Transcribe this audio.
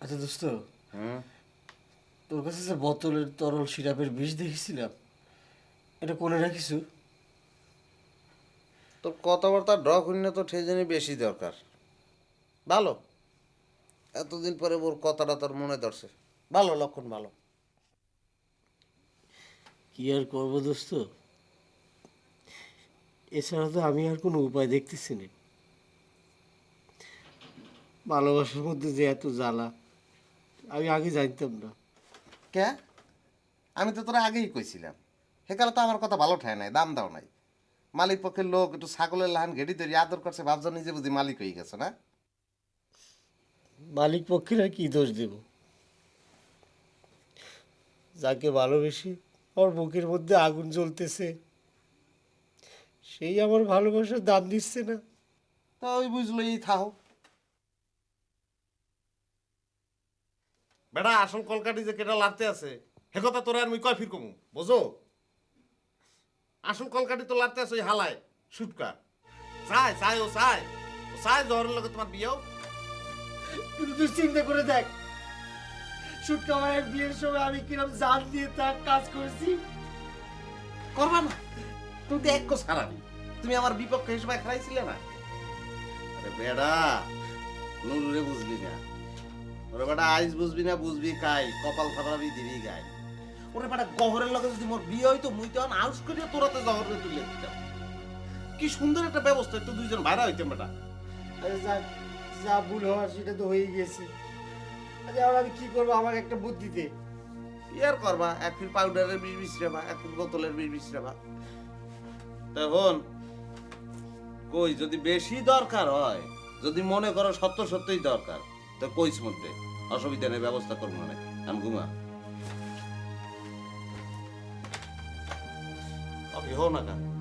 আচ্ছা দোস্ত। হুম তোর কাছে যে বোতলের তরল সিরাপের বিষ দেখেছিলাম এটা কোনে রাখিস তোর কথাবার্তা ড্র করিনা তো ঠেজনি বেশি দরকার। ভালো। এতদিন পরে ওর কথাটা তোর মনে ধরছে। ভালো লক্ষণ ভালো। কি আর করব দোস্ত? এছাড়া তো আমি আর কোনো উপায় দেখতেছি না। ভালোবাসার মধ্যে যে এত জ্বালা আমি আগে জানতাম না। কে? আমি তো তোরা আগেই কইছিলাম। সেকালে তো আমার কথা ভালো ঠায় নাই দাম দাও নাই। মালিক পক্ষের লোক একটু ছাগলের লাহান ঘেটি ধরে আদর করছে ভাবছ নিজে বুঝি মালিক হয়ে গেছে না? মালিক পক্ষের আর কি দোষ দেব? যাকে ভালোবেসে ওর বুকের মধ্যে আগুন জ্বলতেছে সেই আমার ভালোবাসার দাম দিচ্ছে না। তা ওই বুঝলো এই থাও। বেটা আসল কলকাটি যে কেটা লাড়তে আছে হে কথা তোরা আর মুই কয় ফির কমু বোঝো? আসল কলকাটি তো লাড়তে আছে ওই হালায় সুটকা। চাই চাই ও চাই ও চাই জহরের লগে তোমার বিয়েও। কিন্তু তুই চিন্তা করে দেখ সুটকা মায়ের বিয়ের সময় আমি কিরম জান দিয়ে তার কাজ করেছি। করবা না। তুমি তো এক সারানি তুমি আমার বিপক্ষে হিসেবে খাইছিলে না? আরে বেড়া নুরুরে বুঝলি না। ওরে বেটা আইস বুঝবি না বুঝবি কাই কপাল থাপড়াবি দিবি গাই ওরে বেটা গহরের লগে যদি মোর বিয়ে হইতো মুই তো আউস করিয়া তোরাতে জহরে তুলে দিতাম। কি সুন্দর একটা ব্যবস্থা একটু দুইজন ভাইরা হইতাম বেটা। আরে যা যা ভুল হওয়ার সেটা তো হয়ে গেছে। আরে এখন আমি কি করব আমার একটা বুদ্ধি দে। ইয়ার করবা? এক ফিল পাউডারের বিষ বিশ্রাবা এক ফিল বোতলের বিষ বিশ্রাবা তখন কই, যদি বেশি দরকার হয়, যদি মনে করো সত্য সত্যই দরকার, তো কইস মধ্যে, অসুবিধা নেই, ব্যবস্থা করব না আমি ঘুমা। হোক না কা